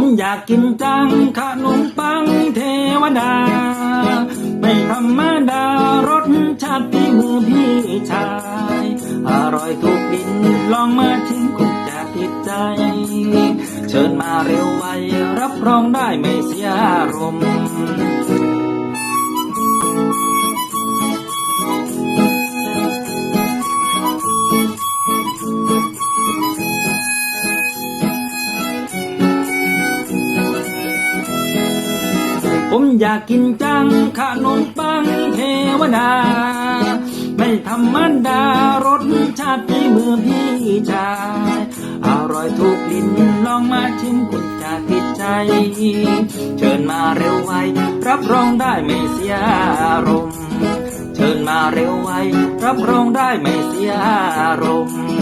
มอยากกินจังขนมปังเทวดา ไม่ธรรมดารสชาติฝีมือพี่ชาย อร่อยทุกดินลองมาชิมคงจะติดใจ เชิญมาเร็วไวรับรองได้ไม่เสียอารมณ์ ผมอยากกินจังขนมปังเทวดา ไม่ธรรมดารสชาติฝีมือพี่ชาย อร่อยทุกลิ้นลองมาชิมคุณจะติดใจ เชิญมาเร็วไว รับรองได้ไม่เสียอารมณ์ เชิญมาเร็วไว รับรองได้ไม่เสียอารมณ์